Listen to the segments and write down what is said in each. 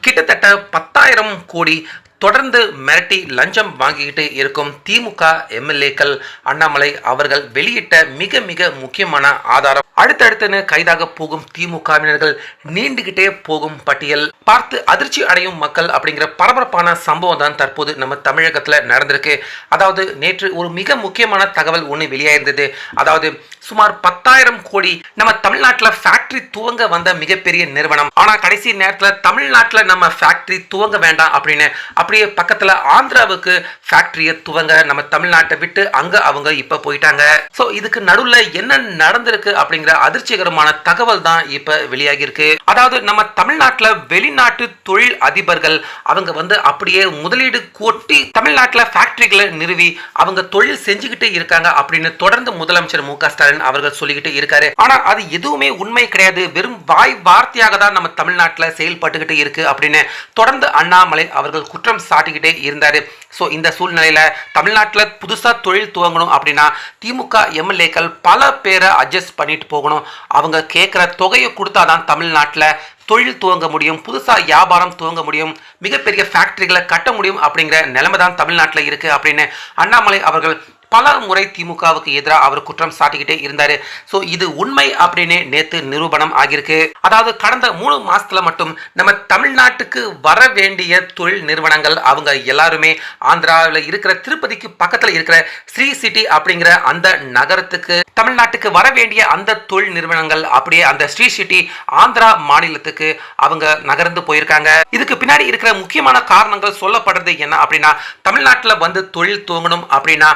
கிட்டத்தட்ட பத்தாயிரம் கோடி தொடர்ந்து மிரட்டி லஞ்சம் வாங்கிக்கிட்டு இருக்கும் திமுக எம்எல்ஏக்கள் அண்ணாமலை அவர்கள் வெளியிட்ட மிக மிக முக்கியமான ஆதாரம். அடுத்தடுத்துன்னு கைதாக போகும் திமுகவினர்கள் நீண்டுகிட்டே போகும் பட்டியல். பார்த்து அதிர்ச்சி அடையும் மக்கள் அப்படிங்கிற பரபரப்பான சம்பவம் தான் தற்போது நம்ம தமிழகத்துல நடந்திருக்கு. அதாவது நேற்று ஒரு மிக முக்கியமான தகவல் ஒன்று வெளியாயிருந்தது. அதாவது சுமார் பத்தாயிரம் கோடி நம்ம தமிழ்நாட்டில் ஃபேக்டரி துவங்க வந்த மிகப்பெரிய நிறுவனம். ஆனா கடைசி நேரத்தில் தமிழ்நாட்டில் நம்ம ஃபேக்டரி துவங்க வேண்டாம் அப்படின்னு அப்படியே பக்கத்துல ஆந்திராவுக்கு ஃபேக்டரியை துவங்க நம்ம தமிழ்நாட்டை விட்டு அங்க அவங்க இப்ப போயிட்டாங்க. ஸோ இதுக்கு நடுவுல என்ன நடந்திருக்கு அப்படிங்கிற அதிர்ச்சிகரமான தகவல் தான் இப்ப வெளியாகி இருக்கு அதாவது நம்ம தமிழ்நாட்டில் வெளிநாட்டு தொழில் அதிபர்கள் அவங்க வந்து அப்படியே முதலீடு கொட்டி தமிழ்நாட்டில் ஃபேக்டரிகளை நிறுவி அவங்க தொழில் செஞ்சுக்கிட்டு இருக்காங்க அப்படின்னு தொடர்ந்து முதலமைச்சர் மு ஸ்டாலின் அவர்கள் சொல்லிக்கிட்டு இருக்காரு. ஆனா அது எதுவுமே உண்மை கிடையாது. வெறும் வாய் வார்த்தையாக தான் நம்ம தமிழ்நாட்டில் செயல்பட்டுக்கிட்டு இருக்கு அப்படின்னு தொடர்ந்து அண்ணாமலை அவர்கள் குற்றம் சாட்டிக்கிட்டே இருந்தாரு. ஸோ இந்த சூழ்நிலையில தமிழ்நாட்டில் புதுசாக தொழில் துவங்கணும் அப்படின்னா திமுக எம்எல்ஏக்கள் பல பேரை அட்ஜஸ்ட் பண்ணிட்டு போகணும். அவங்க கேட்குற தொகையை கொடுத்தாதான் தமிழ்நாட்டில் தொழில் துவங்க முடியும் புதுசாக வியாபாரம் துவங்க முடியும் மிகப்பெரிய ஃபேக்டரிகளை கட்ட முடியும் அப்படிங்கிற நிலைமை தான் தமிழ்நாட்டில் இருக்கு அப்படின்னு அண்ணாமலை அவர்கள் பல முறை திமுகவுக்கு எதிராக அவர் குற்றம் சாட்டிக்கிட்டே இருந்தாரு. ஸோ இது உண்மை அப்படின்னு நேத்து நிரூபணம் ஆகியிருக்கு. அதாவது கடந்த மூணு மாசத்துல மட்டும் நம்ம தமிழ்நாட்டுக்கு வர வேண்டிய தொழில் நிறுவனங்கள் அவங்க எல்லாருமே ஆந்திராவில் இருக்கிற திருப்பதிக்கு பக்கத்தில் இருக்கிற ஸ்ரீ சிட்டி அப்படிங்கிற அந்த நகரத்துக்கு தமிழ்நாட்டுக்கு வர வேண்டிய அந்த தொழில் நிறுவனங்கள் அப்படியே அந்த ஸ்ரீ சிட்டி ஆந்திரா மாநிலத்துக்கு அவங்க நகர்ந்து போயிருக்காங்க. இதுக்கு பின்னாடி இருக்கிற முக்கியமான காரணங்கள் சொல்லப்படுறது என்ன அப்படின்னா தமிழ்நாட்டில் வந்து தொழில் துவங்கணும் அப்படின்னா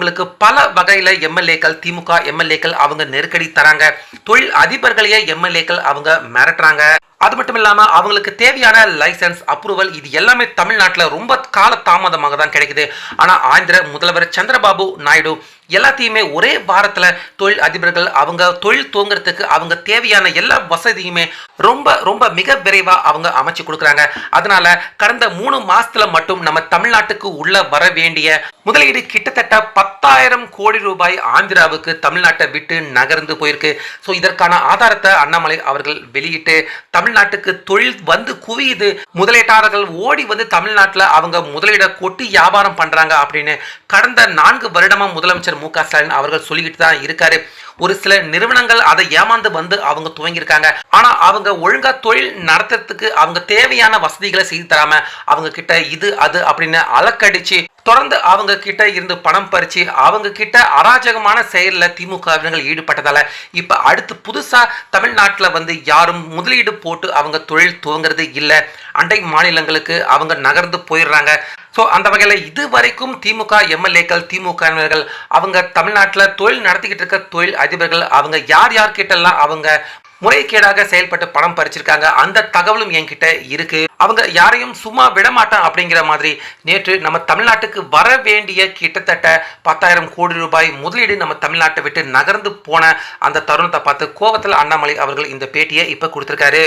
அவங்களுக்கு பல வகையில் எம்எல்ஏக்கள் திமுக எம்எல்ஏக்கள் அவங்க நெருக்கடி தராங்க. தொழில் அதிபர்களையே எம்எல்ஏக்கள் அவங்க மிரட்டுறாங்க. அது மட்டும் இல்லாம அவங்களுக்கு தேவையான லைசன்ஸ் அப்ரூவல் இது எல்லாமே தமிழ்நாட்டில் ரொம்ப கால தாமதமாக தான் கிடைக்குது. ஆனா ஆந்திர முதல்வர் சந்திரபாபு நாயுடு எல்லாத்தையுமே ஒரே வாரத்தில் தொழில் அதிபர்கள் அவங்க தொழில் துவங்குறதுக்கு அவங்க தேவையான எல்லா வசதியுமே ரொம்ப ரொம்ப மிக விரைவாக அவங்க அமைச்சு கொடுக்குறாங்க. அதனால கடந்த மூணு மாசத்துல மட்டும் நம்ம தமிழ்நாட்டுக்கு உள்ள வர வேண்டிய முதலீடு கிட்டத்தட்ட பத்தாயிரம் கோடி ரூபாய் ஆந்திராவுக்கு தமிழ்நாட்டை விட்டு நகர்ந்து போயிருக்கு. ஸோ இதற்கான ஆதாரத்தை அண்ணாமலை அவர்கள் வெளியிட்டு தமிழ்நாட்டுக்கு தொழில் வந்து குவியுது. முதலீட்டாளர்கள் ஓடி வந்து தமிழ்நாட்டில் அவங்க முதலீட கொட்டி வியாபாரம் பண்றாங்க அப்படின்னு கடந்த நான்கு வருடமா முதலமைச்சர் மு க ஸ்டாலின் அவர்கள் சொல்லிக்கிட்டு தான் இருக்காரு. ஒரு சில நிறுவனங்கள் அதை ஏமாந்து வந்து அவங்க துவங்கியிருக்காங்க. ஆனா அவங்க ஒழுங்கா தொழில் நடத்துறதுக்கு அவங்க தேவையான வசதிகளை செய்து தராம அவங்க கிட்ட இது அது அப்படின்னு அலக்கடிச்சு தொடர்ந்து அவங்க கிட்ட இருந்து பணம் பறிச்சு அவங்க கிட்ட அராஜகமான செயலில் திமுகவினர்கள் ஈடுபட்டதால இப்போ அடுத்து புதுசாக தமிழ்நாட்டில் வந்து யாரும் முதலீடு போட்டு அவங்க தொழில் துவங்கிறது இல்லை. அண்டை மாநிலங்களுக்கு அவங்க நகர்ந்து போயிடுறாங்க. ஸோ அந்த வகையில் இது வரைக்கும் திமுக எம்எல்ஏக்கள் திமுகவினர்கள் அவங்க தமிழ்நாட்டில் தொழில் நடத்திக்கிட்டு இருக்க தொழில் அதிபர்கள் அவங்க யார் யார்கிட்டெல்லாம் அவங்க முறைகேடாக செயல்பட்டு பணம் பறிச்சிருக்காங்க. அந்த தகவலும் என்கிட்ட இருக்கு. அவங்க யாரையும் சும்மா விடமாட்டான் அப்படிங்கிற மாதிரி நேற்று நம்ம தமிழ்நாட்டுக்கு வர வேண்டிய கிட்டத்தட்ட பத்தாயிரம் கோடி ரூபாய் முதலீடு நம்ம தமிழ்நாட்டை விட்டு நகர்ந்து போன அந்த தருணத்தை பார்த்து கோவத்தில் அண்ணாமலை அவர்கள் இந்த பேட்டியை இப்போ கொடுத்துருக்காரு.